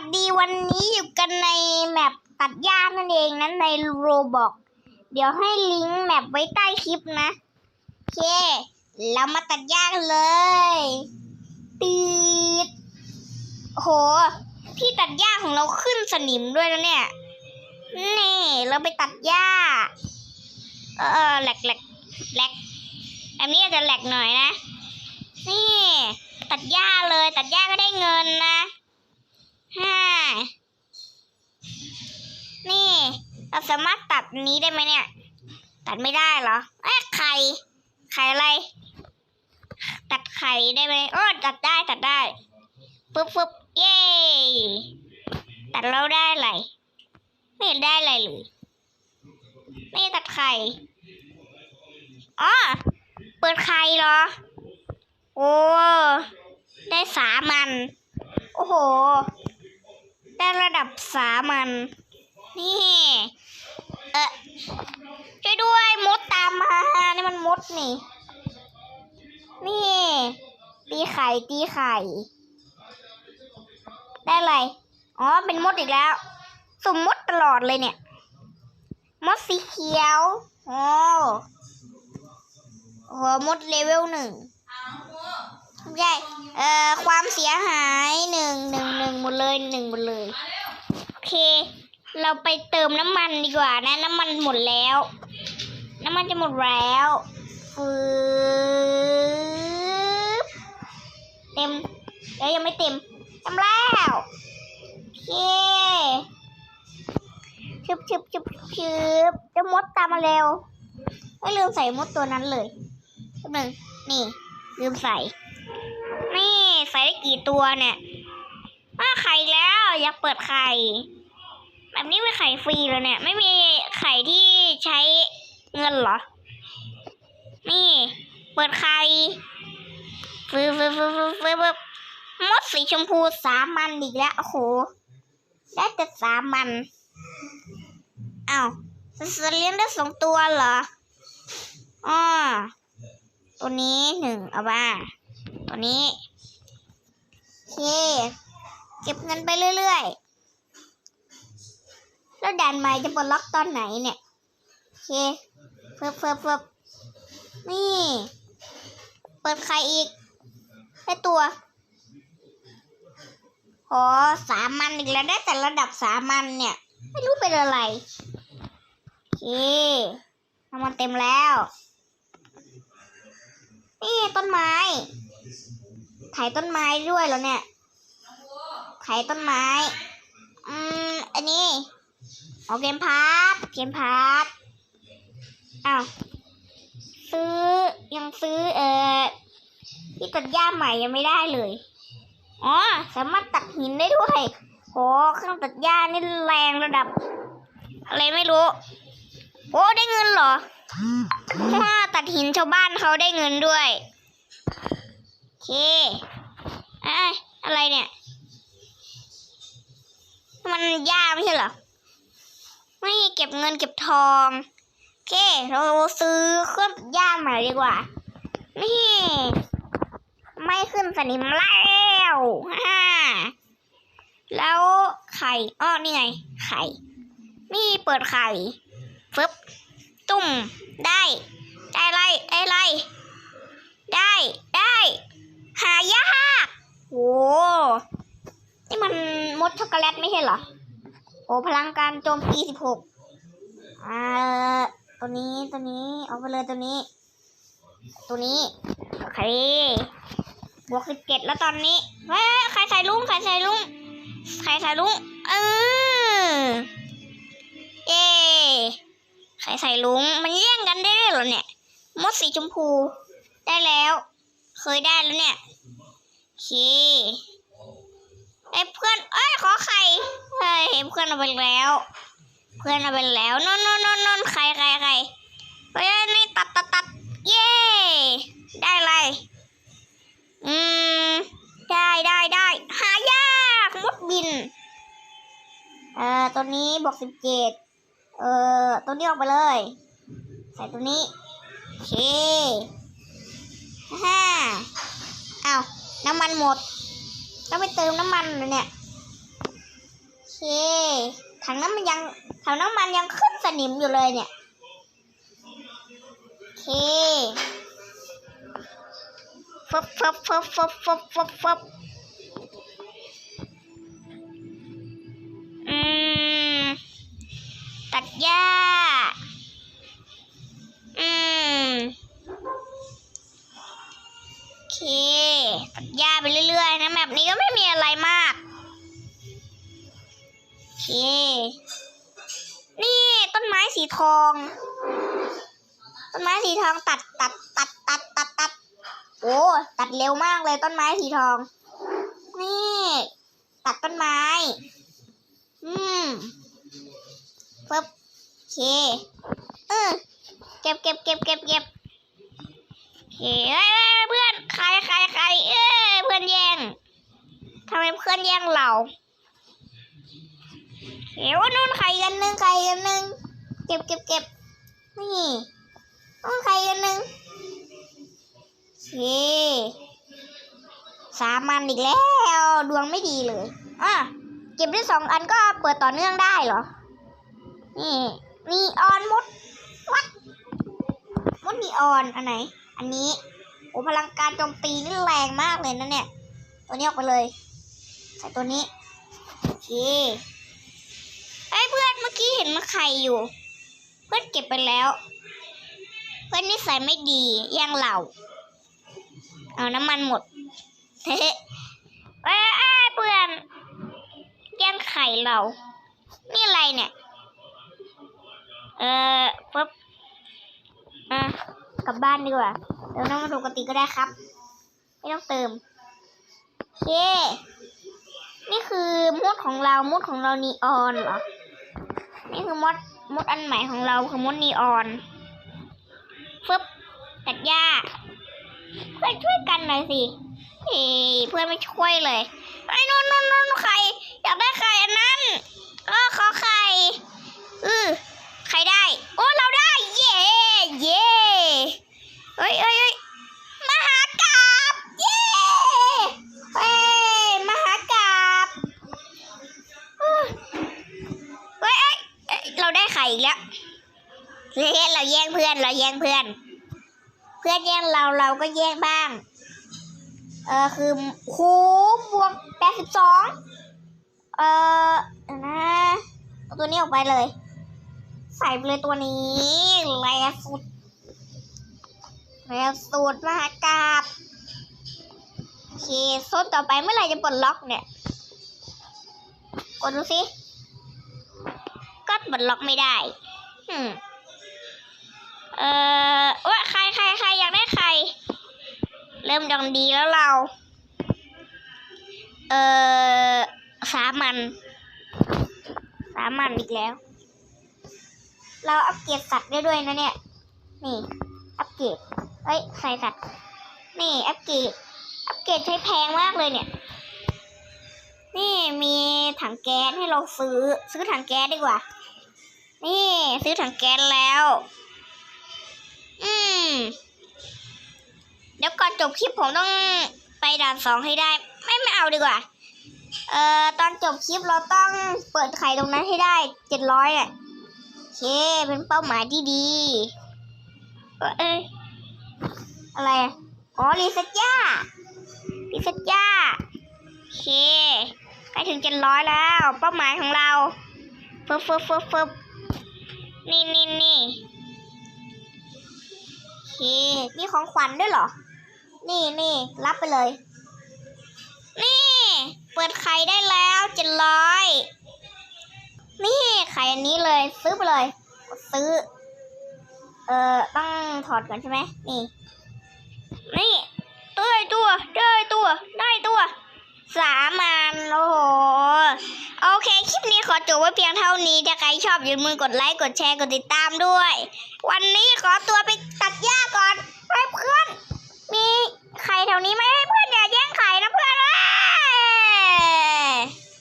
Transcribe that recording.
สดีวันนี้อยู่กันในแมปตัดหญ้านั่นเองนั้นในโรบอกเดี๋ยวให้ลิงก์แมปไว้ใต้คลิปนะโอเคเรามาตัดหญ้ากันเลยตีดโอ้โห ที่ตัดหญ้าของเราขึ้นสนิมด้วยนะเนี่ยนี่เราไปตัดหญ้า เออแหลกแหลกแหลกอันนี้อาจจะแหลกหน่อยนะ นี่ ตัดหญ้าเลยตัดหญ้าก็ได้เงินนะ ฮ่านี่ เราสามารถตัดนี้ได้ไหมเนี่ย ตัดไม่ได้เหรอเอ๊ะไข่ไข่อะไร ตัดไข่ได้ไหมโอ้ตัดได้ตัดได้ปุ๊บปุ๊บเย้ตัดแล้วได้อะไรไม่เห็นได้อะไรเลยไม่ตัดไข่อ๋อเปิดไข่เหรอ โอ้ ได้สามัน โอ้โห ได้ระดับสามันนี่ เออช่วยด้วยมดตามมานี่มันมดนี่ นี่ ตีไข่ตีไข่ ได้อะไร อ๋อ เป็นมดอีกแล้ว สมมดตลอดเลยเนี่ย มดสีเขียวโอ้โหมดเลเวลหนึ่ง ใช่เอ่อความเสียหายหนึ่งหนึ่งหนึ่งหมดเลยหนึ่งหมดเลย โอเค เราไปเติมน้ำมันดีกว่านะ น้ำมันหมดแล้ว น้ำมันจะหมดแล้วฟืบเต็มเอ้ยยังไม่เต็มเต็มแล้วโอเคชึบชึบชึบชึบจะมดตามมาเร็วไม่ลืมใส่มดตัวนั้นเลยหนึ่งนี่ ลืมใส่ ใส่ได้กี่ตัวเนี่ยอ้าไข่แล้วอยากเปิดไข่ แบบนี้ไม่ไข่ฟรีแล้วเนี่ย ไม่มีไข่ที่ใช้เงินเหรอ นี่ เปิดไข่ฟืบฟืบฟืบฟืบฟืบฟืบมดสีชมพูสามันอีกแล้วโอ้โหได้แต่สามันอ้าวสเลี้ยงได้สองตัวเหรออ๋อตัวนี้หนึ่งเอาบ้าตัวนี้ เค เก็บเงินไปเรื่อยๆ แล้วด่านใหม่จะปลดล็อกตอนไหนเนี่ย เคเฟิบเฟิบเฟิบนี่ เปิดใครอีกได้ตัวโอ้สามันอีกแล้วได้แต่ระดับสามันเนี่ย ไม่รู้เป็นอะไร โอเคน้ำมันเต็มแล้ว นี่ต้นไม้ ไถต้นไม้ด้วยแล้วเนี่ยไถต้นไม้ อืม อันนี้เอาเกมพาร์ทเกมพาร์ทอ้าวซื้อยังซื้อเออที่ตัดหญ้าใหม่ยังไม่ได้เลย อ๋อ สามารถตัดหินได้ด้วยโหเครื่องตัดหญ้านี่แรงระดับ อะไรไม่รู้ โอ้ได้เงินเหรอว่าตัดหินชาวบ้านเขาได้เงินด้วย เคไอ้ยอะไรเนี่ย มันยากไม่ใช่เหรอ ไม่เก็บเงินเก็บทองโอเค เราซื้อเครื่องตัดหญ้าใหม่ดีกว่า นี่ ไม่ขึ้นสนิมแล้วฮ่าแล้วไข่ อ้อ นี่ไง ไข่ นี่เปิดไข่ฟึบตุ่ม ได้ ได้ไร ได้ไร ได้ ได้ หายากโอ้นี่มันมดช็อกโกแลตไม่ใช่เหรอ โอ้พลังการโจมตีสิบหกอ่าตัวนี้ตัวนี้เอาไปเลยตัวนี้ ตัวนี้ โอเค บวกสิบเจ็ดแล้วตอนนี้เฮ้ยใครใส่ลุงใครใส่ลุงใครใส่ลุงเออเย้ใครใส่ลุง มันแย่งกันได้ด้วยเหรอเนี่ย มดสีชมพู ได้แล้ว เคยได้แล้วเนี่ยโอเคไอ้เพื่อนเอ้ยขอไข่เฮ้ยเพื่อนเอาไปแล้ว เพื่อนเอาไปแล้วนนนนนนใครใครใครเฮ้ยนี่ตัดตัดตัดเย้ได้อะไรอืมได้ได้ได้หายากมดบินเอ่อตัวนี้บอกสิบเจ็ดเอ่อตัวนี้ออกไปเลย ใส่ตัวนี้โอเคห้า น้ำมันหมด ต้องไปเติมน้ำมันเลยเนี่ยเค ถังน้ำมันยังถังน้ำมันยังขึ้นสนิมอยู่เลยเนี่ยโอเคฟบฟบฟบฟบฟบฟบฟบอืมตัดหญ้า ทอง ต้นไม้สีทองตัดตัดตัดตัดตัดตัดโอ้ตัดเร็วมากเลยต้นไม้สีทอง นี่ ตัดต้นไม้ อืมปึ๊บโอเคเออเก็บเก็บเก็บเก็บเก็บโอเฮ้ยเพื่อนใครใครใครเอ้ยเพื่อนแย่งทำไมเพื่อนแย่งเราเดี๋ยวนู่นใครกันหนึ่งใครกันหนึ่ง ก็บเก็บเก็บนี่นู่นใครกันหนึ่งโอเคสามอันอีกแล้ว ดวงไม่ดีเลยอะเก็บได้สองอันก็เปิดต่อเนื่องได้เหรอ นี่นีออนมดวัดมดนีออนอันไหน อันนี้โอ้พลังการโจมตีนี่แรงมากเลยนะเนี่ย ตัวนี้ออกไปเลย ใส่ตัวนี้โอเคไอ้เพื่อนเมื่อกี้เห็นมันไข่อยู่ เพื่อนเก็บไปแล้ว เพื่อนนิสัยไม่ดีแย่งเราเอาน้ำมันหมดเฮ้ยเอ้ยเพื่อนแย่งไข่เรา นี่อะไรเนี่ย เออปุ๊บอะกลับบ้านดีกว่าเติมน้ำมันปกติก็ได้ครับ ไม่ต้องเติมโอเค นี่คือมดของเรามดของเรานีออนเหรอ นี่คือมด มดอันใหม่ของเราคือมดนีออนฟึบตัดหญ้าเพื่อนช่วยกันหน่อยสิเฮ้เพื่อนไม่ช่วยเลยไอ้นนนนนใคร อยากได้ไข่อันนั้นก็ขอไข่ พื่อน เพื่อนแย่งเราเราก็แย่งบ้าง เออคือคูบวกแปดสิบสองเออนะตัวนี้ออกไปเลย ใส่ไปเลยตัวนี้แรงสุดแรงสุดมหากราบโอเคโซนต่อไปเมื่อไหร่จะปลดล็อกเนี่ยกดดูสิก็ปลดล็อกไม่ได้ อืม เออว่าใครใครใครอยากได้ใคร เริ่มดังดีแล้วเรา เออสามัน สามันอีกแล้ว เราอัปเกรดสัตว์ได้ด้วยนะเนี่ย นี่ อัปเกรดเฮ้ย ใส่สัตว์ นี่ อัปเกรด อัปเกรดใช้แพงมากเลยเนี่ย นี่มีถังแก๊สให้เราซื้อ ซื้อถังแก๊สดีกว่า นี่ ซื้อถังแก๊สแล้ว อืม เดี๋ยวก่อนจบคลิปผมต้องไปด่านสองให้ได้ ไม่ไม่เอาดีกว่า เอ่อตอนจบคลิปเราต้องเปิดไข่ตรงนั้นให้ได้เจ็ดร้อยอะเค เป็นเป้าหมายที่ดีเอ้ยเอ้ยอะไรอ๋อรีเซ็ตย่ารีเซ็ตย่าเคใกล้ถึงเจ็ดร้อยแล้ว เป้าหมายของเราฟึบฟึบฟึบฟึบนี่นี่นี่ มีของขวัญด้วยเหรอ นี่นี่รับไปเลย นี่ เปิดไข่ได้แล้วเจ็ดร้อยนี่ไข่อันนี้เลย ซื้อไปเลย ซื้อ เอ่อ ต้องถอดก่อนใช่ไหมนี่ นี่ ตัวตัวตัวตัว คลิปนี้ขอจบไว้เพียงเท่านี้ ถ้าใครชอบอย่าลืมกดไลค์ กดแชร์ กดติดตามด้วย วันนี้ขอตัวไปตัดหญ้าก่อนให้เพื่อน มีไข่แถวนี้ไหมให้เพื่อนอย่าแย่งไข่นะเพื่อน